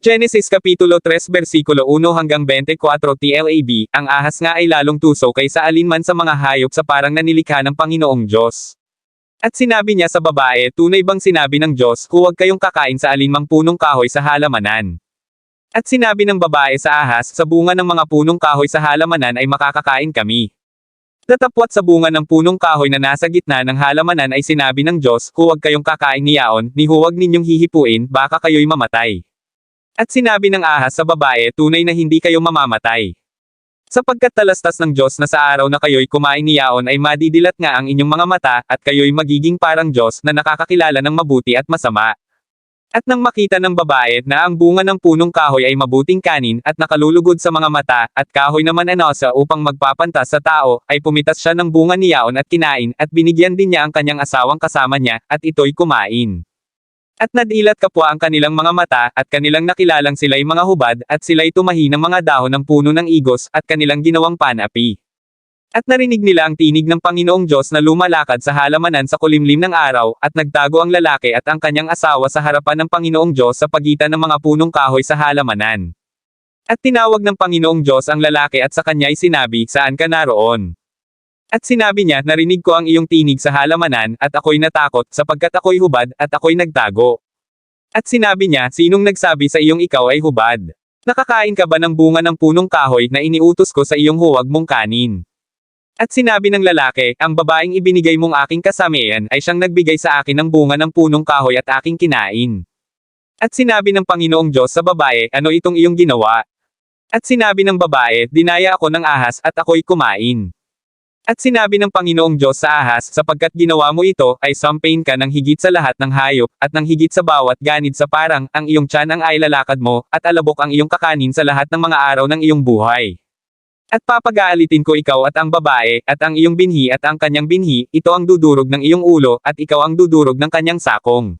Genesis Kapitulo 3 versikulo 1 hanggang 24 TLAB, ang ahas nga ay lalong tuso kaysa alinman sa mga hayop sa parang nanilikha ng Panginoong Diyos. At sinabi niya sa babae, tunay bang sinabi ng Diyos, huwag kayong kakain sa alinmang punong kahoy sa halamanan. At sinabi ng babae sa ahas, sa bunga ng mga punong kahoy sa halamanan ay makakakain kami. Tatapwat sa bunga ng punong kahoy na nasa gitna ng halamanan ay sinabi ng Diyos, huwag kayong kakain niyaon, ni huwag ninyong hihipuin, baka kayo'y mamatay. At sinabi ng ahas sa babae, tunay na hindi kayo mamamatay. Sapagkat talastas ng Diyos na sa araw na kayo'y kumain niyaon ay madidilat nga ang inyong mga mata, at kayo'y magiging parang Diyos na nakakakilala ng mabuti at masama. At nang makita ng babae na ang bunga ng punong kahoy ay mabuting kanin at nakalulugod sa mga mata, at kahoy naman anosa upang magpapantas sa tao, ay pumitas siya ng bunga niyaon at kinain, at binigyan din niya ang kanyang asawang kasama niya, at ito'y kumain. At nadilat kapwa ang kanilang mga mata, at kanilang nakilalang sila'y mga hubad, at sila'y tumahi ng mga dahon ng puno ng igos, at kanilang ginawang panapi. At narinig nila ang tinig ng Panginoong Diyos na lumalakad sa halamanan sa kulimlim ng araw, at nagtago ang lalaki at ang kanyang asawa sa harapan ng Panginoong Diyos sa pagitan ng mga punong kahoy sa halamanan. At tinawag ng Panginoong Diyos ang lalaki at sa kanya'y sinabi, saan ka naroon? At sinabi niya, narinig ko ang iyong tinig sa halamanan, at ako'y natakot, sapagkat ako'y hubad, at ako'y nagtago. At sinabi niya, sinong nagsabi sa iyong ikaw ay hubad? Nakakain ka ba ng bunga ng punong kahoy na iniutos ko sa iyong huwag mong kanin? At sinabi ng lalaki, ang babaeng ibinigay mong aking kasamayan ay siyang nagbigay sa akin ng bunga ng punong kahoy at aking kinain. At sinabi ng Panginoong Diyos sa babae, ano itong iyong ginawa? At sinabi ng babae, dinaya ako ng ahas at ako'y kumain. At sinabi ng Panginoong Diyos sa ahas, sapagkat ginawa mo ito, ay sampain ka ng higit sa lahat ng hayop, at ng higit sa bawat ganid sa parang, ang iyong tiyan ang ay mo, at alabok ang iyong kakanin sa lahat ng mga araw ng iyong buhay. At papagaalitin ko ikaw at ang babae, at ang iyong binhi at ang kanyang binhi, ito ang dudurog ng iyong ulo, at ikaw ang dudurog ng kanyang sakong.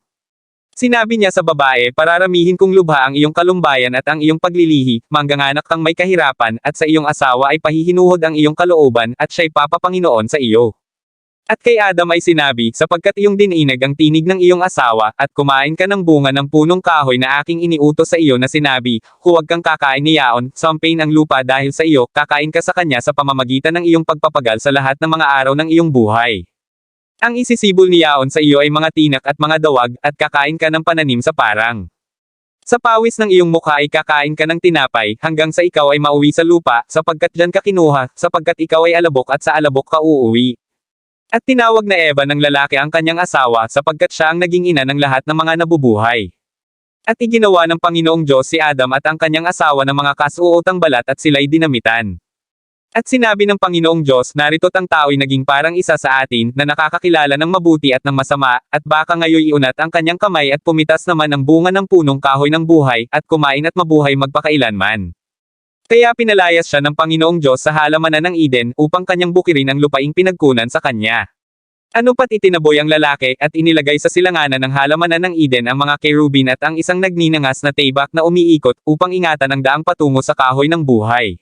Sinabi niya sa babae, pararamihin kong lubha ang iyong kalumbayan at ang iyong paglilihi, mangganganak kang may kahirapan, at sa iyong asawa ay pahihinuhod ang iyong kalooban, at siya'y papapanginoon sa iyo. At kay Adam ay sinabi, sapagkat iyong dininag ang tinig ng iyong asawa, at kumain ka ng bunga ng punong kahoy na aking iniutos sa iyo na sinabi, huwag kang kakain niyaon, sampain ang lupa dahil sa iyo, kakain ka sa kanya sa pamamagitan ng iyong pagpapagal sa lahat ng mga araw ng iyong buhay. Ang isisibol niyaon sa iyo ay mga tinak at mga dawag, at kakain ka ng pananim sa parang. Sa pawis ng iyong mukha ay kakain ka ng tinapay, hanggang sa ikaw ay mauwi sa lupa, sapagkat dyan ka kinuha, sapagkat ikaw ay alabok at sa alabok ka uuwi. At tinawag na Eva ng lalaki ang kanyang asawa, sapagkat siya ang naging ina ng lahat ng mga nabubuhay. At iginawa ng Panginoong Diyos si Adam at ang kanyang asawa ng mga kasuotang balat at sila'y dinamitan. At sinabi ng Panginoong Diyos, narito't ang tao'y naging parang isa sa atin, na nakakakilala ng mabuti at ng masama, at baka ngayoy iunat ang kanyang kamay at pumitas naman ang bunga ng punong kahoy ng buhay, at kumain at mabuhay magpakailanman. Kaya pinalayas siya ng Panginoong Diyos sa halamanan ng Eden, upang kanyang bukirin ang lupaing pinagkunan sa kanya. Ano pat itinaboy ang lalaki, at inilagay sa silanganan ng halamanan ng Eden ang mga kerubin at ang isang nagninangas na tebak na umiikot, upang ingatan ang daang patungo sa kahoy ng buhay.